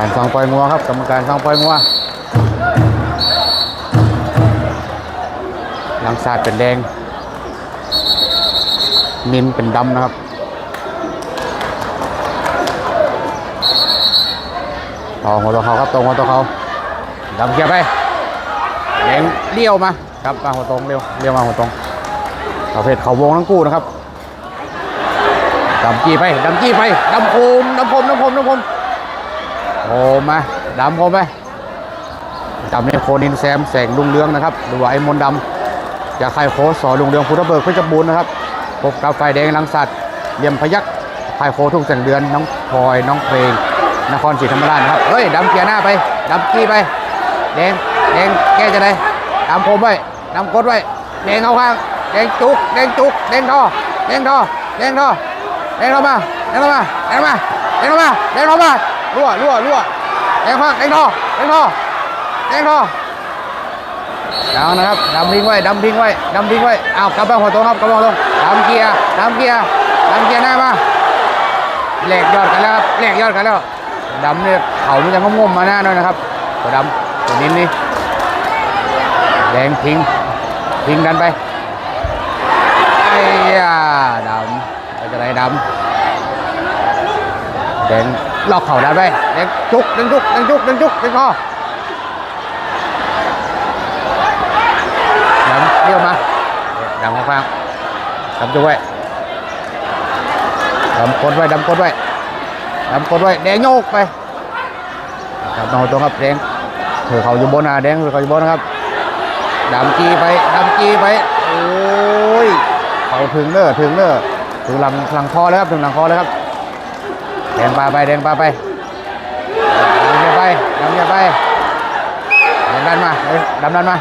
การฟังปล่อยงัวครับ กรรมการฟังปล่อยงัวหลังซาดเป็นแดงนินเป็นดำนะครับต่อหัวตัวเขาครับตรงหัวตัวเขาดำเกียร์ไปแดงเลี้ยวมาครับมาหัวตรงเลี้ยวเลี้ยวมาหัวตรงประเภทเขาวงทั้งคู่นะครับดำจี้ไปดำจี้ไปดำโคมดำโคมดำโคมดำโคม โคมมาดำโคมไปดำเนี่ยโคนินแซมแสงลุงเรืองนะครับหรือว่าไอ้มนต์ดำจากใครโคสอลุงเรืองพุทธเบิกเพชรบูรณ์นะครับพบกับไฟแดงลังสัตว์เหลี่ยมพยักพายโคทุ่งแสงเดือนน้องพลอยน้องเพลง นครศรีธรรมราชนะครับเฮ้ยดำเกียร์หน้าไปดำกี้ไปแดงแดงแก้จะได้ดำโคมไว้ดำกดไว้แดงเข้าข้างแดงจุกแดงจุกแดงท่อแดงท่อแดงท่อแดงเข้ามาแดงเข้ามาแดงเข้ามาแดงเข้ามาแดงเข้ามา รั่วรั่วรั่วแดงข้างแดงทอแดงทอแดงทอเอานะครับดำทิ้งไว้ดำทิ้งไว้ดำทิ้งไว้เอากลับไปหัวตรงครับกลับไปหัวตรงดำเกียร์ดำเกียร์ดำเกียร์หน้ามาแหลกยอดกันแล้วครับแหลกยอดกันแล้วดำเนี่ยเขามันจะงมมาหน้าหน่อยนะครับตัวดำตัวนี้นี่แดงทิ้งทิ้งกันไปไอ้ยาดำไปจะไหนดำแดง ล็อกเข่าดันไปแดงจุกแดงจุกแดงจุกแดงจุกแดงคอดำเลี้ยวมาดำข้างๆดำจุ้ไว้ดำกดไว้ดำกดไว้ดำกดไว้แดงโยกไปดำนอนตรงครับแดงถือเขาอยู่บนนะแดงถือเขาอยู่บนนะครับดำกีไปดำกีไปโอ้ยเขาถึงเนอถึงเนอถึงหลังหลังคอแล้วครับถึงหลังคอแล้วครับ แดงปลาไปแดงปลาไปดำเยอะไปดำเยอะไปดงดันมาเฮ้ยดำดันมา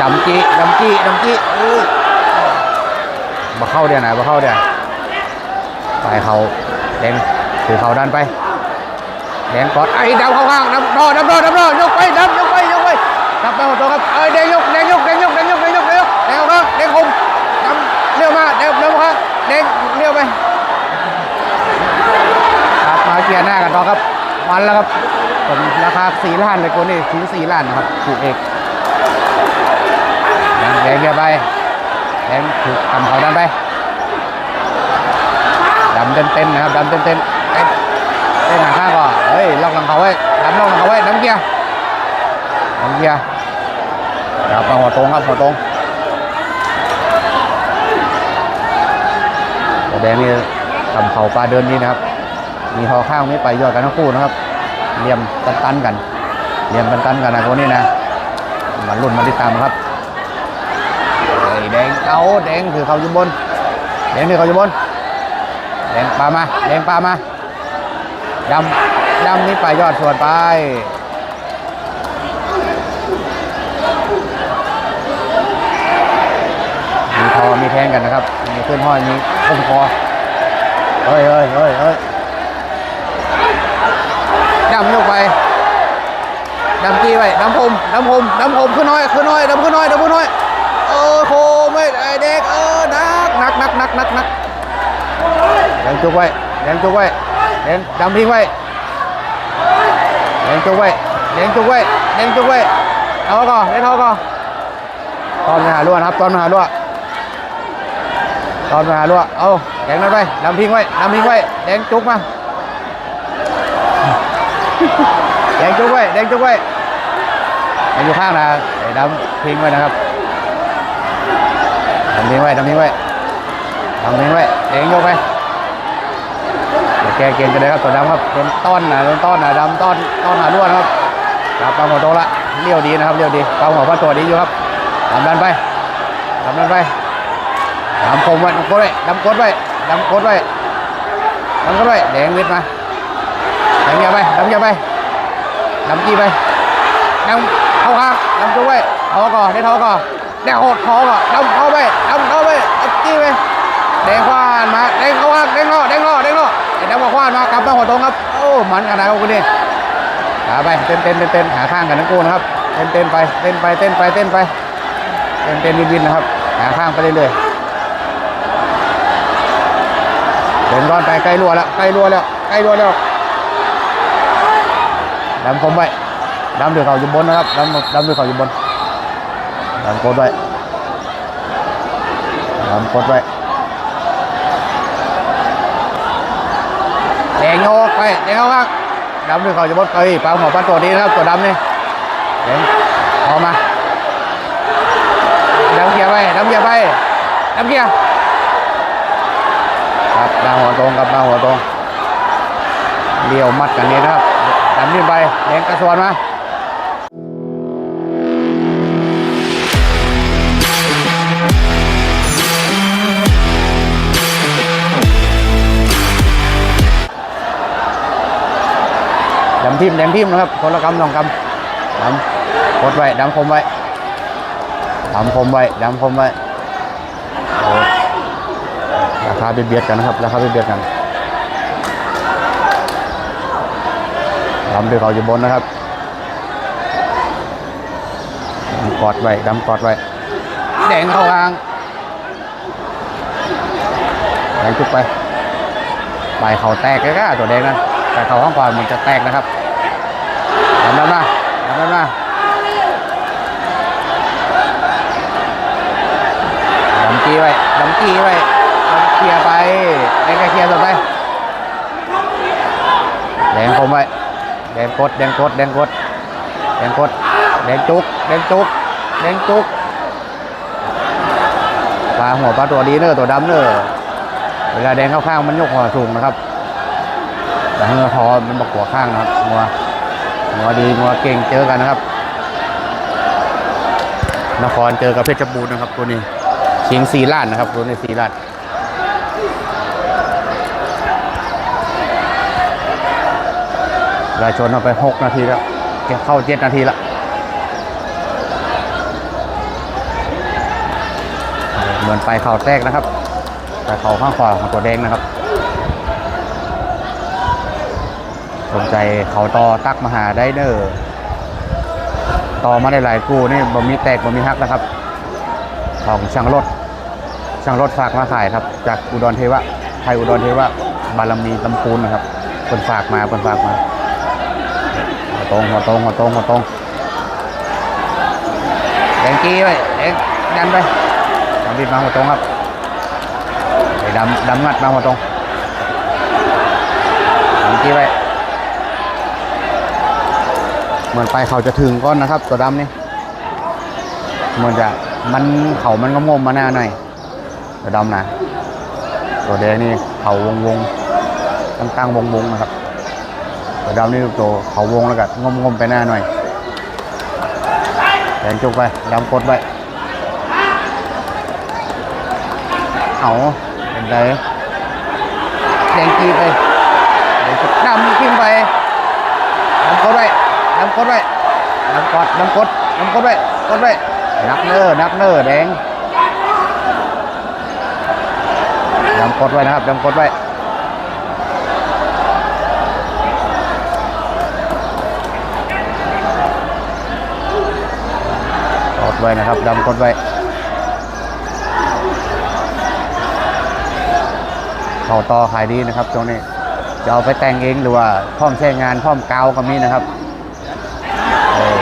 ดำจีดำจีดำจีเอ้ยมาเข้าเดี๋ยวไหนมาเข้าเดี๋ยวไปเขาแดงถือเขาดันไปแดงกอดไอ้ดำเข้าข้างดำรอดำรอดำรอยกไปดำยกไปยกไปกลับไปหัวตัวครับเอ้ยแดงยกแดงยกแดงยกแดงยกแดงยกแดงยกแดงเข้าข้างแดงคมดำเลี้ยวมาแดงเลี้ยวมาข้าง แดงเลี้ยวไปครับมาเกียร์หน้ากันต่อครับ มันแล้วครับผมราคาสี่ล้านเลยคนนี้ถึงสี่ล้านนะครับถูกเอกแดงแดงเยอะไปแดงถูกทำเขาดันไปดำเต้นเต้นๆนะครับดำเต้นเต้นๆเต้นเต้นหางข้างก่อนเฮ้ยล็อกหลังเขาไว้ดำล็อกหลังเขาไว้ดำเกียร์ดำเกียร์ครับมาหัวตรงครับหัวตรงแต่แดงนี่ทำเข่าปลาเดินนี่นะครับ มีหอข้างนี้ไปยอดกันทั้งคู่นะครับเหลี่ยมตันตันกันเหลี่ยมตันตันกันนะคนนี้นะมาลุ้นมาติดตามครับแดงเอาแดงคือเขาอยู่บนแดงคือเขาอยู่บนแดงปลามาแดงปลามาดำดำนี่ไปยอดส่วนไปมีคอมีแทงกันนะครับ มีขึ้นห้อยมีคมคอเฮ้ยเฮ้ยเฮ้ยเฮ้ยดำยกไปดำกี้ไปดำพรมดำพรมดำพรมขึ้นน้อยขึ้นน้อยดำขึ้นน้อยดำขึ้นน้อยเออโคไม่ไอเด็กเออนักนักนักนักนักนักแดงจุกไว้แดงจุกไว้แดงดำทิ้งไว้แดงจุกไว้แดงจุกไว้แดงจุกไว้เอาก่อนเล่นเอาก่อนตอนไปหาลวดครับตอนไปหาลวด ตอนไปหาลวดเอาแดงนั้นไปดำทิ้งไว้ดำทิ้งไว้แดงจุกมาแดงจุกไว้แดงจุกไว้อยู่ข้างนะไอ้ดำทิ้งไว้นะครับทำทิ้งไว้ทำทิ้งไว้ทำทิ้งไว้เองยกไปแกเกณฑ์กันเลยครับตัวดำครับเป็นต้อนนะเป็นต้อนนะดำต้อนต้อนหาล้วนครับครับปลาหัวโตละเลี้ยวดีนะครับเลี้ยวดีปลาหัวพระตัวดีอยู่ครับดำดันไปดำดันไป ดำคมไว้ดำกดไว้ดำกดไว้ดำกดไว้ดำกดไว้แดงวิทมาแดงเยอะไปดำเยอะไปดำกี้ไปดำเข้าข้างดำตัวไว้เอาก่อนได้เท้าก่อนแดงโหดคอก่อนดำเข้าไปดำเข้าไปอัดจี้ไปแดงควานมาแดงเข้าว่างแดงล่อแดงล่อแดงล่อไอ้แดงมาควานมากลับมาหัวตรงครับโอ้มันขนาดคุณนี่ขาไปเต้นเต้นเต้นเต้นหาข้างกันทั้งคู่นะครับเต้นเต้นไปเต้นไปเต้นไปเต้นไปเต้นเต้นวินวินนะครับหาข้างไปเรื่อยๆ เห็นก้อนไปใกล้รัวแล้วใกล้รัวแล้วใกล้รัวแล้วดำคมไว้ดำเดือเขาอยู่บนนะครับดำดำเดือเขาอยู่บนดำกดไว้ดำกดไว้แดงโยกไปแดงเข้าข้างดำเดือเขาอยู่บนเอ้ยปลาหัวปลาตัวนี้นะครับตัวดำนี่เห็นพอมาดำเกียร์ไปดำเกียร์ไปดำเกียร์ ครับดาวหัวตรง กับดาวหัวตรงเลี้ยวมัดกันนี้นะครับดำนี่ไปแดงกระสวนมาดำทิมแดงทิมนะครับคนละกำสองกำดำกดไว้ดำคมไว้ดำคมไว้ดำคมไว้ ราคาเบียดๆกันนะครับราคาเบียดๆกันดำด้วยเขาอยู่บนนะครับดำกอดไว้ดำกอดไว้แดงเข้ากลางแดงจุกไปใบเขาแตกก็ตัวแดงนะแต่เขาข้างขวามันจะแตกนะครับดำดำมาดำดำมาดำกี้ไว้ดำกี้ไว้เคลียร์ไป แดงก็เคลียร์ต่อไปแดงคมไว้แดงกดแดงกดแดงกดแดงกดแดงจุกแดงจุกแดงจุกปลาหัวปลาตัวดีเนอร์ตัวดำเนอร์เวลาแดงเข้าข้างมันยกหัวสูงนะครับแต่ถ้าเงาทอมันบอกหัวข้างนะครับงัวงัวดีงัวเก่งเจอกันนะครับ นครเจอกับเพชรบูรณ์นะครับตัวนี้เชียงซีลานนะครับตัวนี้ซีลานาชนเอาไป 6 นาทีแล้วแกเข้า 7 นาทีละเหมือนไปเข่าแตกนะครับแต่เข่าข้างขวาของตัวแดงนะครับ สนใจเขาต่อตักมหาได้เนอร์ต่อมาได้หลายกูนี่บ่มีแตกบ่มีฮักนะครับ ของช่างรถช่างรถฝากมาขายครับ จากอุดรเทวะไทยอุดรเทวะบารมีลำพูนนะครับคนฝากมาคนฝากมา ตรงหัวตรงหัวตรงหัวตรงแดงกี้ไปแดงดันไปดำดิบมาหัวตรงครับไอ้ดำดำงัดมาหัวตรงแดงกี้ไปเหมือนไปเขาจะถึงก้อนนะครับ ตัวดำนี่เหมือนจะมันเขามันก็งมมาหน้าหน่อยตัวดำนะตัวแดงนี่เขาวงวงตั้งตั้งวงวงนะครับ ตัวดำนี่ตัวเขาวงแล้วก็งมงมๆไปหน้าหน่อยแดงจุกไปดำกดไปเอาเป็นไรแดงกีไปดงจุกดำขึ้นไปดำกดไปดำกดไปดำกดดำกดดำกดไปกดไปนักเนอร์นักเนอร์แดงดำกดไว้นะครับดำกดไว้ ไว้นะครับดำกดไว้ เข่าต่อขายดีนะครับตรงนี้ จะเอาไปแต่งเองหรือว่าพร้อมใช้งานพร้อมกาวก็มีนะครับเออ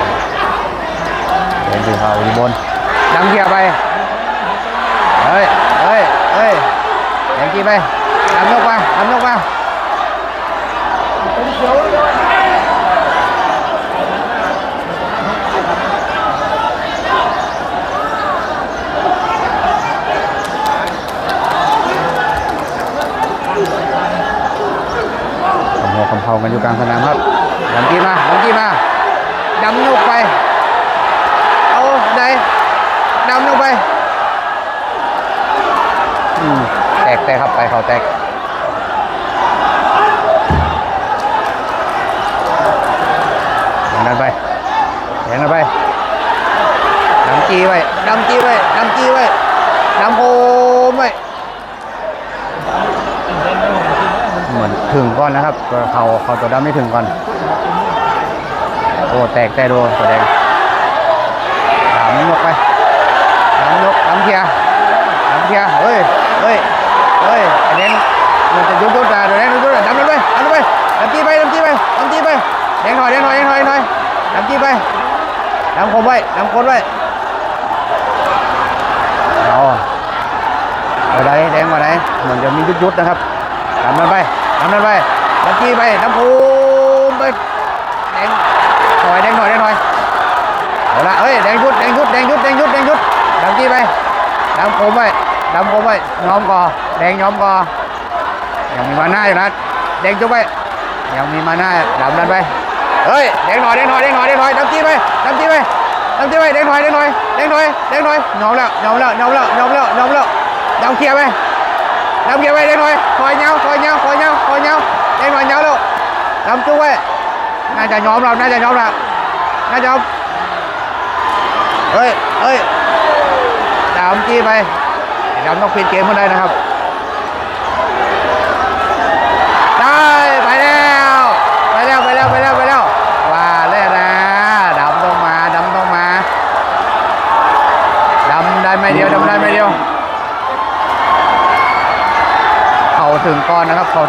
เดินถือเขาอยู่บนดำเกียร์ไป เฮ้ย เฮ้ย เฮ้ยแดงกี้ไปดำยกมาดำยกมาคำหัวคำ เพากันอยู่กลางสนามครับลงกี้มาลงกี้มาดำยกไป เอาได้ดำลงไป แตกแตกครับไปเขาแตก ถึงก่อนนะครับเขาเขาตัวดำไม่ถึงก่อนโอ้แตกแต่โดูตัวแดงสามยกไปสามยกสามเทียสามเทียเฮ้ยเฮ้ยเฮ้ยแอ้เมันจะยุบยุบตาตัวแดงยุบยุบตาดำลงไปดำลงไปดำตีไปดำตีไปดำตีไปแดงหอยแดงหอยแดงหอยแดงหอยดำตีไปดำคมไว้ดำคมไว้เอาไปไหแดงมาไหนเหมือนจะมียุดๆนะครับตามมันไป ดำนั้นไปดำจี้ไปดำคูมไปแดงหอยแดงหอยแดงหอยเอาละเอ้ยแดงยุดแดงยุดแดงยุดแดงยุดแดงยุดดำจี้ไปดำคมไว้ดำคมไว้ย้อมกอแดงย้อมกอยังมีมาหน้าอยู่นะแดงจุ๊บไปยังมีมาหน้าดำนั้นไปเฮ้ยเด้งหน่อยเด้งหน่อยเด้งหน่อยเด้งหน่อยดำจี้ไปดำจี้ไปดำจี้ไปเด้งหน่อยเด้งหน่อยเด้งหน่อยเด้งหน่อยยอมแล้วยอมแล้วยอมแล้วยอมแล้วยอมแล้วดำเคลียร์ไปดำเคลียร์ไป làm kia quay đây thôi khỏi nhau khỏi nhau khỏi nhau khỏi nhau đây khỏi nhau luôn làm chú quay nay chả nhóm làm nay chả nhóm làm nay chả เฮ้ยเฮ้ยดามจี้ไปดามต้องเปลี่ยนเกมเมื่อใดนะครับ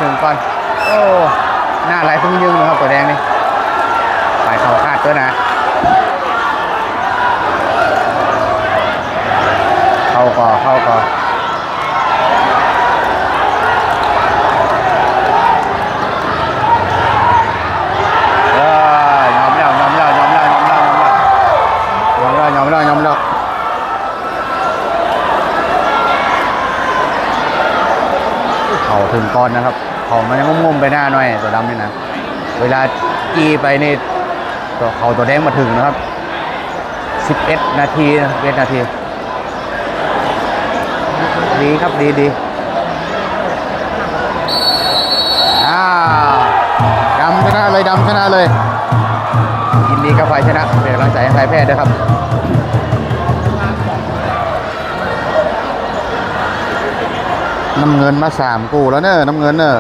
ถึงก่อน โอ้ หน้าไหลพึ่งยืงนะครับตัวแดงนี่ไปเข่าคาดตัวนะ เขาถึงก้อนนะครับ เขามันยังงุ่มๆไปหน้าหน่อยตัวดำนี่นะ เวลาจี้ไปนี่ตัวเขาตัวแดงมาถึงนะครับ 11 นาทีนะ11นาที ดีครับดีดีอ้าวดำชนะเลยดำชนะเลยยินดีกับฝ่ายชนะเป็นกำลังใจให้ฝ่ายแพ้ด้วยครับ น้ำเงินมาสามกูแล้วเนอะน้ำเงินเนอะ